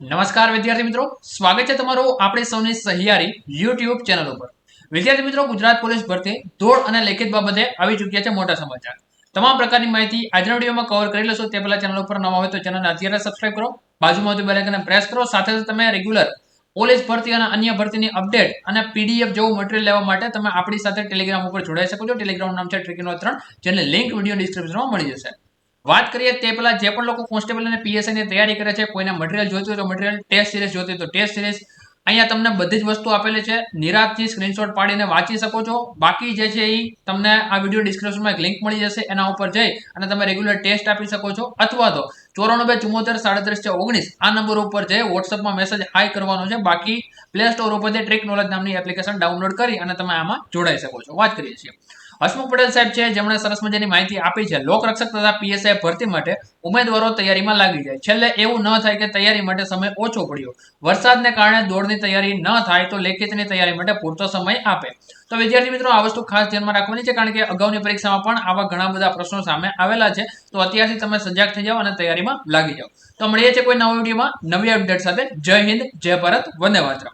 નમસ્કાર વિદ્યાર્થી મિત્રો. સ્વાગત છે તમારું આપણી સૌની સહિયારી યુટ્યુબ ચેનલ ઉપર. વિદ્યાર્થી મિત્રો, ગુજરાત પોલીસ ભરતી ધોળ અને લેખિત બાબતે આવી ચૂક્યા છે મોટા સમાચાર. તમામ પ્રકારની માહિતી આજના વિડીયોમાં કવર કરી લેશો. તે પહેલા ચેનલ ઉપર નવા હોય તો ચેનલને અત્યારે સબસ્ક્રાઇબ કરો. બાજુમાં બેલ આઇકનને પ્રેસ કરો. સાથે સાથે તમે રેગ્યુલર પોલીસ ભરતી અને અન્ય ભરતીની અપડેટ અને પીડીએફ જેવું મટીરિયલ લેવા માટે તમે આપણી સાથે ટેલિગ્રામ ઉપર જોડાઈ શકો છો. ટેલિગ્રામ નામ છે ટ્રિકિનો ત્રણ જેની લિંક વીડિયો ડિસ્ક્રિપ્શનમાં મળી જશે. વાત કરીએ તે પહેલા જે પણ લોકો કોન્સ્ટેબલ અને પીએસઆઈ ની તૈયારી કરે છે, કોઈને મટીરિયલ જોઈતું હોય તો મટીરિયલ ટેસ્ટ સિરીઝ જોઈતી તો ટેસ્ટ સિરીઝ અહીંયા તમને બધી જ વસ્તુ આપેલી છે. નિરાતથી સ્ક્રીનશોટ પાડીને વાંચી શકો છો. બાકી જે છે એ તમને આ વીડિયો ડિસ્ક્રિપ્શનમાં એક લિંક મળી જશે. એના ઉપર જઈ અને તમે રેગ્યુલર ટેસ્ટ આપી શકો છો. અથવા તો ચોરાણું બે ચુમ્મોતેર સાડત્રીસ છે ઓગણીસ. આ નંબર ઉપર જઈ વોટ્સઅપમાં મેસેજ હાઈ કરવાનો છે. બાકી પ્લે સ્ટોર ઉપરથી ટ્રેક નોલેજ નામની એપ્લિકેશન ડાઉનલોડ કરી અને તમે આમાં જોડાઈ શકો છો. વાત કરીએ છીએ. હસમુખ પટેલ સાહેબ છે, જેમણે સરસ મજાની માહિતી આપી છે. લોકરક્ષક તથા પીએસઆઈ ભરતી માટે ઉમેદવારો તૈયારીમાં લાગી જાય. છેલ્લે એવું ન થાય કે તૈયારી માટે સમય ઓછો પડ્યો. વરસાદને કારણે દોડની તૈયારી ન થાય તો લેખિતની તૈયારી માટે પૂરતો સમય આપે. તો વિદ્યાર્થી મિત્રો, આ વસ્તુ ખાસ ધ્યાનમાં રાખવાની છે કારણ કે અગાઉની પરીક્ષામાં પણ આવા ઘણા બધા પ્રશ્નો સામે આવેલા છે. તો અત્યારથી તમે સજાગ થઈ જાઓ અને તૈયારીમાં લાગી જાઓ. તો મળીએ છીએ કોઈ નવા વિડીયોમાં. નવી અપડેટ સાથે. જય હિન્દ, જય ભારત, વંદે માતરમ.